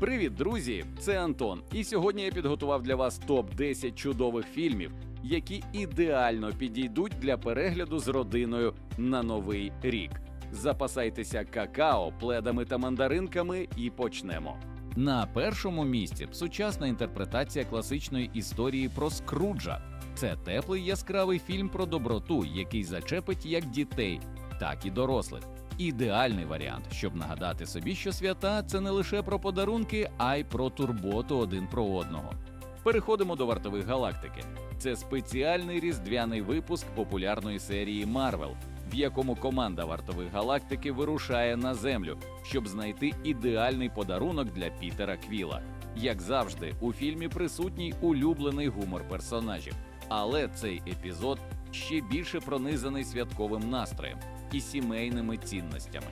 Привіт, друзі! Це Антон. І сьогодні я підготував для вас топ 10 чудових фільмів, які ідеально підійдуть для перегляду з родиною на новий рік. Запасайтеся какао, пледами та мандаринками і почнемо. На першому місці сучасна інтерпретація класичної історії про Скруджа. Це теплий яскравий фільм про доброту, який зачепить як дітей, так і дорослих. Ідеальний варіант, щоб нагадати собі, що свята це не лише про подарунки, а й про турботу один про одного. Переходимо до вартових галактики. Це спеціальний різдвяний випуск популярної серії Марвел, в якому команда вартових галактики вирушає на землю, щоб знайти ідеальний подарунок для Пітера Квіла. Як завжди, у фільмі присутній улюблений гумор персонажів, але цей епізод ще більше пронизаний святковим настроєм і сімейними цінностями.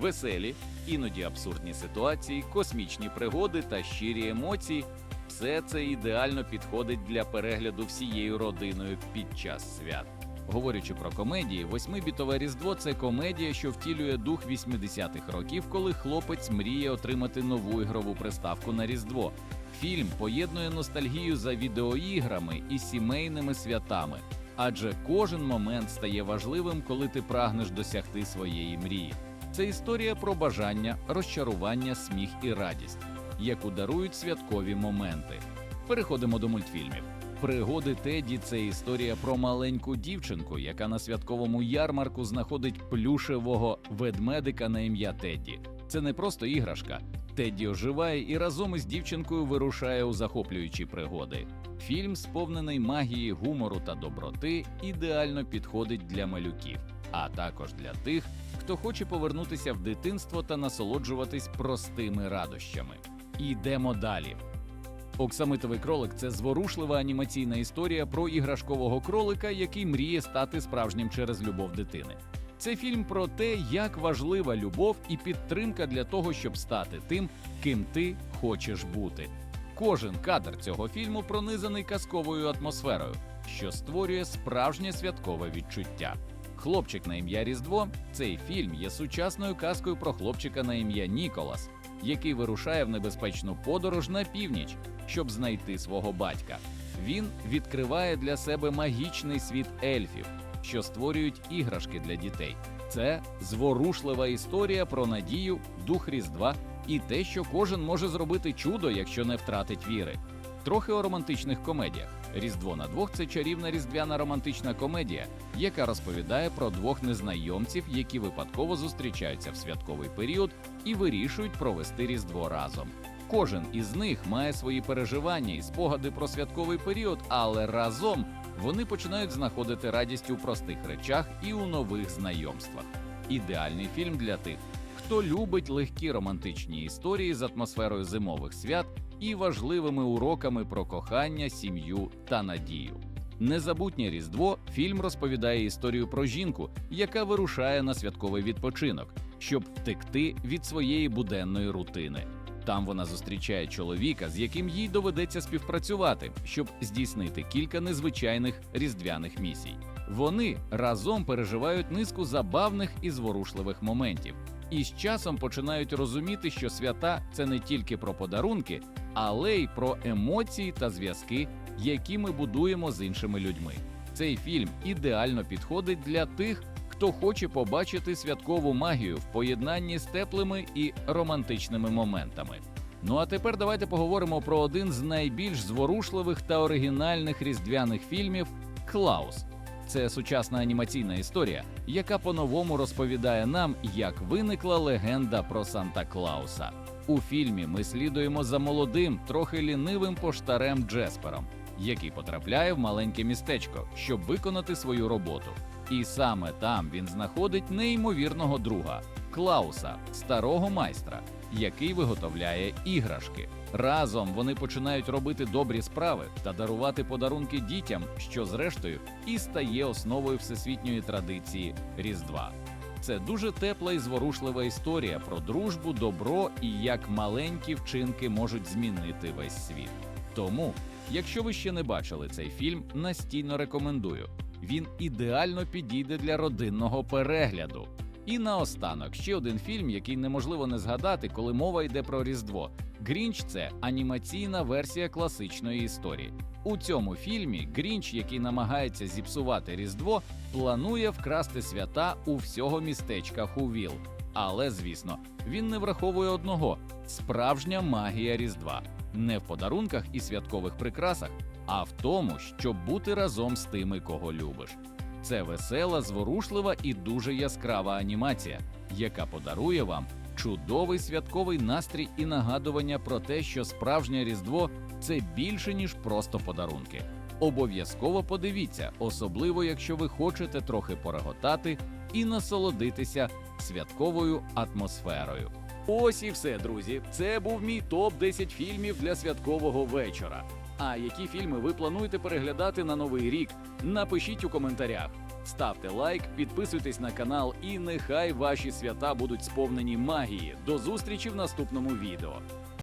Веселі, іноді абсурдні ситуації, космічні пригоди та щирі емоції все це ідеально підходить для перегляду всією родиною під час свят. Говорячи про комедії, восьмибітове різдво це комедія, що втілює дух 80-х років, коли хлопець мріє отримати нову ігрову приставку на Різдво. Фільм поєднує ностальгію за відеоіграми і сімейними святами, адже кожен момент стає важливим, коли ти прагнеш досягти своєї мрії. Це історія про бажання, розчарування, сміх і радість, яку дарують святкові моменти. Переходимо до мультфільмів. Пригоди Теді це історія про маленьку дівчинку, яка на святковому ярмарку знаходить плюшевого ведмедика на ім'я Тедді. Це не просто іграшка. Тедді оживає і разом із дівчинкою вирушає у захоплюючі пригоди. Фільм, сповнений магії, гумору та доброти, ідеально підходить для малюків, а також для тих, хто хоче повернутися в дитинство та насолоджуватись простими радощами. Ідемо далі. Оксамитовий кролик це зворушлива анімаційна історія про іграшкового кролика, який мріє стати справжнім через любов дитини. Це фільм про те, як важлива любов і підтримка для того, щоб стати тим, ким ти хочеш бути. Кожен кадр цього фільму пронизаний казковою атмосферою, що створює справжнє святкове відчуття. Хлопчик на ім'я Різдво цей фільм є сучасною казкою про хлопчика на ім'я Ніколас, який вирушає в небезпечну подорож на північ, щоб знайти свого батька. Він відкриває для себе магічний світ ельфів, що створюють іграшки для дітей. Це зворушлива історія про надію, дух Різдва і те, що кожен може зробити чудо, якщо не втратить віри. Трохи у романтичних комедіях. Різдво на двох це чарівна різдвяна романтична комедія, яка розповідає про двох незнайомців, які випадково зустрічаються в святковий період і вирішують провести Різдво разом. Кожен із них має свої переживання і спогади про святковий період, але разом вони починають знаходити радість у простих речах і у нових знайомствах. Ідеальний фільм для тих, хто любить легкі романтичні історії з атмосферою зимових свят і важливими уроками про кохання, сім'ю та надію. Незабутнє Різдво фільм розповідає історію про жінку, яка вирушає на святковий відпочинок, щоб втекти від своєї буденної рутини. Там вона зустрічає чоловіка, з яким їй доведеться співпрацювати, щоб здійснити кілька незвичайних різдвяних місій. Вони разом переживають низку забавних і зворушливих моментів, і з часом починають розуміти, що свята це не тільки про подарунки, але й про емоції та зв'язки, які ми будуємо з іншими людьми. Цей фільм ідеально підходить для тих, хто хоче побачити святкову магію в поєднанні з теплими і романтичними моментами. Ну а тепер давайте поговоримо про один з найбільш зворушливих та оригінальних різдвяних фільмів Клаус. Це сучасна анімаційна історія, яка по-новому розповідає нам, як виникла легенда про Санта Клауса. У фільмі ми слідуємо за молодим, трохи лінивим поштарем Джеспером, який потрапляє в маленьке містечко, щоб виконати свою роботу. І саме там він знаходить неймовірного друга Клауса, старого майстра, який виготовляє іграшки. Разом вони починають робити добрі справи та дарувати подарунки дітям, що зрештою і стає основою всесвітньої традиції Різдва. Це дуже тепла і зворушлива історія про дружбу, добро і як маленькі вчинки можуть змінити весь світ. Тому, якщо ви ще не бачили цей фільм, настійно рекомендую. Він ідеально підійде для родинного перегляду. І наостанок ще один фільм, який неможливо не згадати, коли мова йде про Різдво. Грінч це анімаційна версія класичної історії. У цьому фільмі Грінч, який намагається зіпсувати Різдво, планує вкрасти свята у всього містечка Хувіл. Але, звісно, він не враховує одного: справжня магія Різдва не в подарунках і святкових прикрасах, а в тому, щоб бути разом з тими, кого любиш. Це весела, зворушлива і дуже яскрава анімація, яка подарує вам чудовий святковий настрій і нагадування про те, що справжнє Різдво це більше ніж просто подарунки. Обов'язково подивіться, особливо якщо ви хочете трохи пореготати і насолодитися святковою атмосферою. Ось і все, друзі. Це був мій топ 10 фільмів для святкового вечора. А які фільми ви плануєте переглядати на новий рік? Напишіть у коментарях. Ставте лайк, підписуйтесь на канал, і нехай ваші свята будуть сповнені магії. До зустрічі в наступному відео.